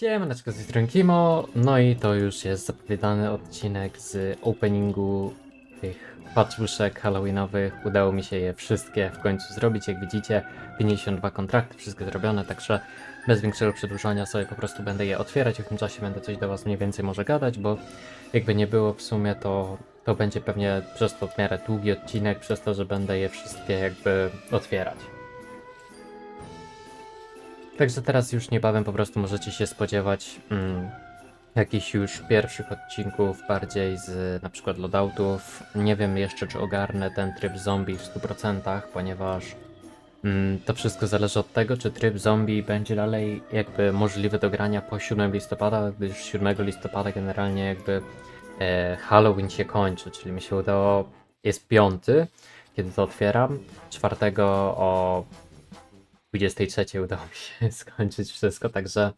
Siemaneczko z tej strony Kimo, no i to już jest zapowiadany odcinek z openingu tych paczuszek halloweenowych. Udało mi się je wszystkie w końcu zrobić, jak widzicie 52 kontrakty, wszystkie zrobione, także bez większego przedłużania sobie po prostu będę je otwierać, w tym czasie będę coś do was mniej więcej może gadać, bo jakby nie było w sumie to to będzie pewnie przez to w miarę długi odcinek, przez to, że będę je wszystkie jakby otwierać. Także teraz już niebawem po prostu możecie się spodziewać mm, jakichś już pierwszych odcinków bardziej z na przykład loadoutów. Nie wiem jeszcze czy ogarnę ten tryb zombie w 100%, ponieważ mm, to wszystko zależy od tego, czy tryb zombie będzie dalej jakby możliwy do grania po 7 listopada, gdyż 7 listopada generalnie jakby e, Halloween się kończy, czyli mi się udało, jest piąty, kiedy to otwieram, czwartego o 23 udało mi się skończyć wszystko, także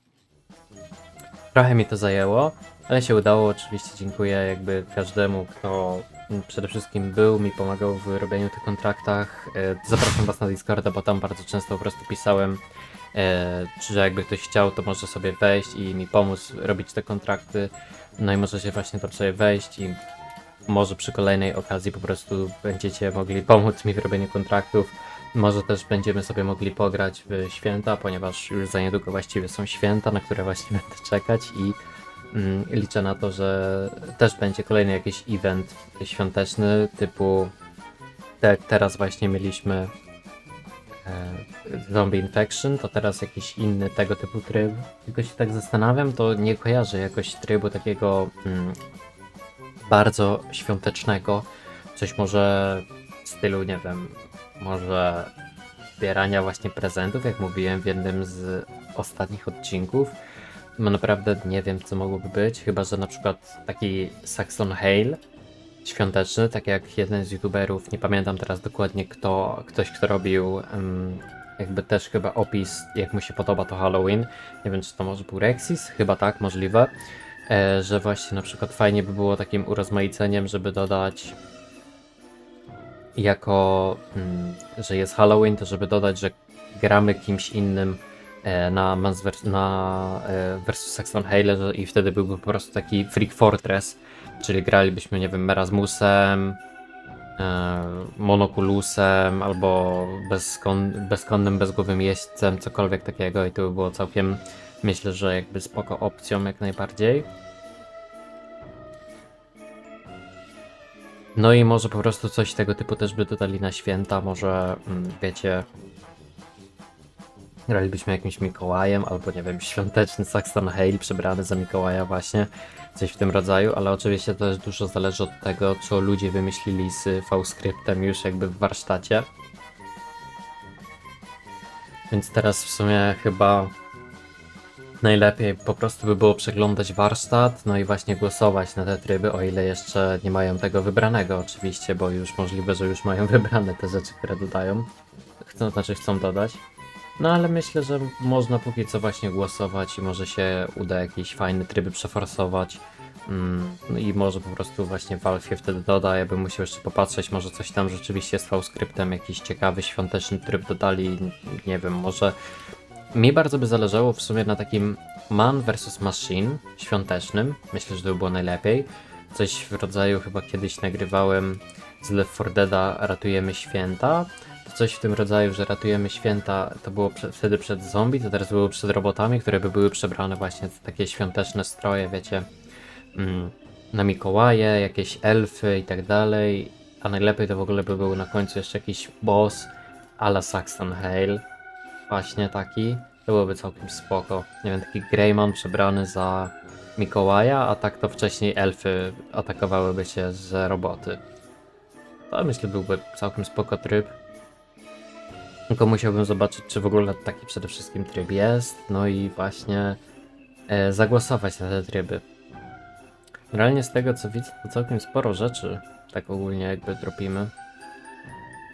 trochę mi to zajęło, ale się udało. Oczywiście dziękuję jakby każdemu, kto przede wszystkim był, mi pomagał w robieniu tych kontraktach. E, Zapraszam Was na Discorda, bo tam bardzo często po prostu pisałem, e, że jakby ktoś chciał, to może sobie wejść i mi pomóc robić te kontrakty. No i możecie właśnie tam sobie wejść i może przy kolejnej okazji po prostu będziecie mogli pomóc mi w robieniu kontraktów. Może też będziemy sobie mogli pograć w święta, ponieważ już za niedługo właściwie są święta, na które właśnie będę czekać i mm, liczę na to, że też będzie kolejny jakiś event świąteczny typu te, teraz właśnie mieliśmy e, Zombie Infection, to teraz jakiś inny tego typu tryb. Tylko się tak zastanawiam, to nie kojarzę jakoś trybu takiego mm, bardzo świątecznego. Coś może w stylu, nie wiem, może zbierania właśnie prezentów, jak mówiłem w jednym z ostatnich odcinków. No naprawdę nie wiem, co mogłoby być, chyba że na przykład taki Saxon Hale świąteczny, tak jak jeden z youtuberów, nie pamiętam teraz dokładnie kto, ktoś kto robił em, jakby też chyba opis, jak mu się podoba to Halloween. Nie wiem, czy to może był Rexis, chyba tak, możliwe. E, że właśnie na przykład fajnie by było takim urozmaiceniem, żeby dodać jako, mm, że jest Halloween, to żeby dodać, że gramy kimś innym e, na, vers- na e, versus Saxon Hale i wtedy byłby po prostu taki Freak Fortress, czyli gralibyśmy, nie wiem, Merasmusem, e, Monokulusem albo bezkon- bezkonnym, bezgłowym jeźdźcem, cokolwiek takiego i to by było całkiem, myślę, że jakby spoko opcją jak najbardziej. No i może po prostu coś tego typu też by dodali na święta, może mm, wiecie, gralibyśmy jakimś Mikołajem, albo nie wiem, świąteczny Saxon Hale przebrany za Mikołaja właśnie, coś w tym rodzaju, ale oczywiście też dużo zależy od tego, co ludzie wymyślili z V-Scriptem już jakby w warsztacie. Więc teraz w sumie chyba najlepiej po prostu by było przeglądać warsztat, no i właśnie głosować na te tryby, o ile jeszcze nie mają tego wybranego oczywiście, bo już możliwe, że już mają wybrane te rzeczy, które dodają. Chcą, znaczy chcą dodać. No ale myślę, że można póki co właśnie głosować i może się uda jakieś fajne tryby przeforsować. Mm, no i może po prostu właśnie Valve wtedy doda, ja bym musiał jeszcze popatrzeć, może coś tam rzeczywiście z V-Scriptem, jakiś ciekawy, świąteczny tryb dodali, nie wiem, może mi bardzo by zależało w sumie na takim Man vs Machine świątecznym. Myślę, że to by było najlepiej. Coś w rodzaju chyba kiedyś nagrywałem z Left 4 Deada Ratujemy Święta. To coś w tym rodzaju, że ratujemy święta, to było prze, wtedy przed zombie, to teraz było przed robotami, które by były przebrane właśnie w takie świąteczne stroje, wiecie, mm, na Mikołaje, jakieś elfy i tak dalej. A najlepiej to w ogóle by był na końcu jeszcze jakiś boss a la Saxon Hale właśnie taki. To byłoby całkiem spoko. Nie wiem, taki Greymon przebrany za Mikołaja, a tak to wcześniej elfy atakowałyby się z roboty. To myślę byłby całkiem spoko tryb. Tylko musiałbym zobaczyć, czy w ogóle taki przede wszystkim tryb jest, no i właśnie e, zagłosować na te tryby. Realnie z tego co widzę, to całkiem sporo rzeczy, tak ogólnie jakby dropimy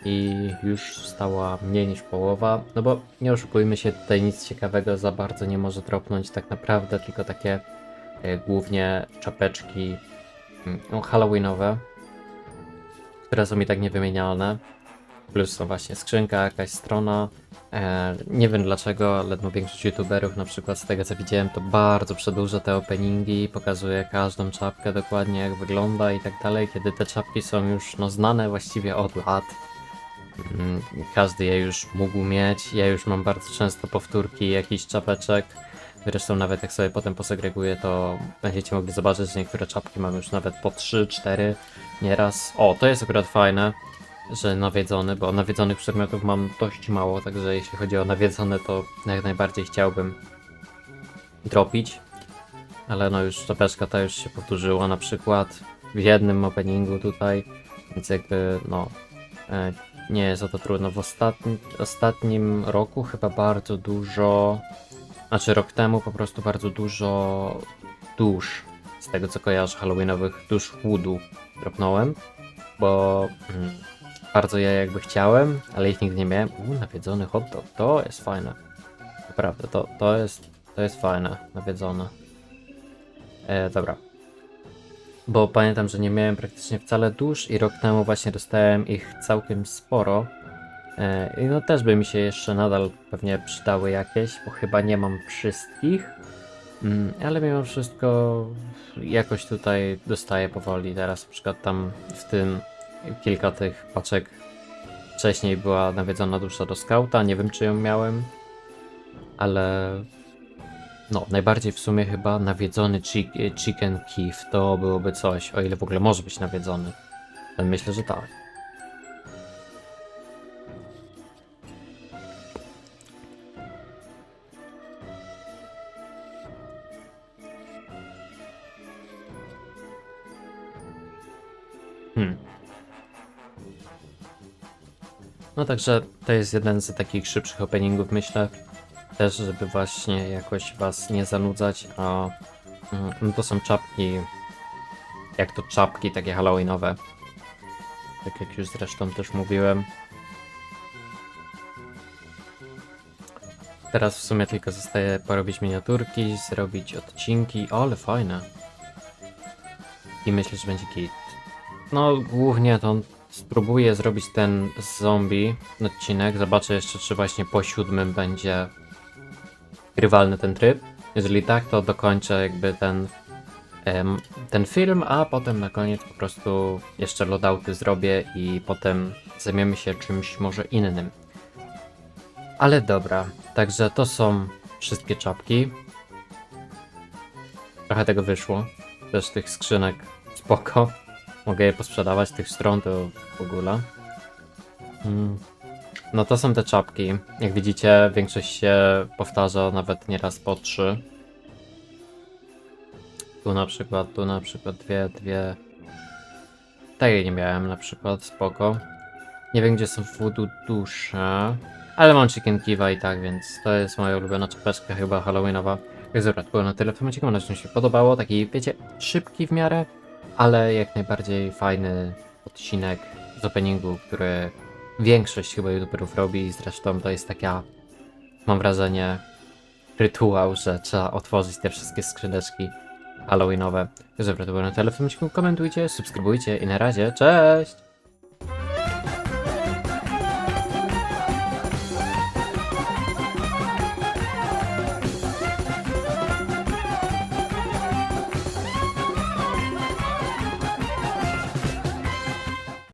i już stała mniej niż połowa. No bo nie oszukujmy się, tutaj nic ciekawego za bardzo nie może dropnąć tak naprawdę, tylko takie e, głównie czapeczki no, halloweenowe, które są i tak niewymienialne. Plus są właśnie skrzynka, jakaś strona. E, nie wiem dlaczego, ale no większość youtuberów, na przykład z tego co widziałem, to bardzo przedłuża te openingi, pokazuje każdą czapkę dokładnie jak wygląda i tak dalej, kiedy te czapki są już no, znane właściwie od lat. Mm, Każdy je już mógł mieć. Ja już mam bardzo często powtórki jakichś czapeczek. Zresztą nawet jak sobie potem posegreguję, to będziecie mogli zobaczyć, że niektóre czapki mam już nawet po 3, 4 nieraz. O, to jest akurat fajne, że nawiedzony, bo nawiedzonych przedmiotów mam dość mało, także jeśli chodzi o nawiedzone, to jak najbardziej chciałbym dropić. Ale no już czapeczka ta już się powtórzyła na przykład w jednym openingu tutaj, więc jakby no e, nie jest o to trudno. W ostatni, ostatnim roku chyba bardzo dużo, znaczy rok temu po prostu bardzo dużo dusz, z tego co kojarzę, halloweenowych dusz chłudu dropnąłem, bo mm, bardzo ja jakby chciałem, ale ich nigdy nie miałem. U, nawiedzony hot dog, to jest fajne. Naprawdę, to, to jest, to jest fajne, nawiedzone. E, dobra. Bo pamiętam, że nie miałem praktycznie wcale dusz i rok temu właśnie dostałem ich całkiem sporo. E, I no też by mi się jeszcze nadal pewnie przydały jakieś, bo chyba nie mam wszystkich. Mm, ale mimo wszystko jakoś tutaj dostaję powoli. Teraz na przykład tam w tym kilka tych paczek wcześniej była nawiedzona dusza do skauta. Nie wiem czy ją miałem, ale no, najbardziej w sumie chyba nawiedzony chi Chicken Keef to byłoby coś, o ile w ogóle może być nawiedzony. Myślę, że tak. Hmm. No także to jest jeden z takich szybszych openingów, myślę. Też, żeby właśnie jakoś was nie zanudzać, a mm, no to są czapki, jak to czapki takie halloweenowe. Tak jak już zresztą też mówiłem. Teraz w sumie tylko zostaje porobić miniaturki, zrobić odcinki, o, ale fajne. I myślę, że będzie kit. No, głównie to spróbuję zrobić ten zombie odcinek. Zobaczę jeszcze, czy właśnie po siódmym będzie grywalny ten tryb. Jeżeli tak, to dokończę jakby ten, ten film, a potem na koniec po prostu jeszcze loadouty zrobię i potem zajmiemy się czymś może innym. Ale dobra, także to są wszystkie czapki. Trochę tego wyszło. Też tych skrzynek spoko. Mogę je posprzedawać, tych stron to w ogóle. Mm. No to są te czapki. Jak widzicie, większość się powtarza nawet nieraz po trzy. Tu na przykład, tu na przykład dwie, dwie. Tej nie miałem na przykład, spoko. Nie wiem gdzie są voodoo dusze. Ale mam chicken kiwa i tak, więc to jest moja ulubiona czapeczka chyba halloweenowa. Więc dobra, było na tyle w tym mam nadzieję, się podobało. Taki, wiecie, szybki w miarę, ale jak najbardziej fajny odcinek z openingu, który większość chyba youtuberów robi. Zresztą to jest taka, mam wrażenie, rytuał, że trzeba otworzyć te wszystkie skrzyneczki halloweenowe. Dobra, to było na odcinku. Komentujcie, subskrybujcie i na razie, cześć!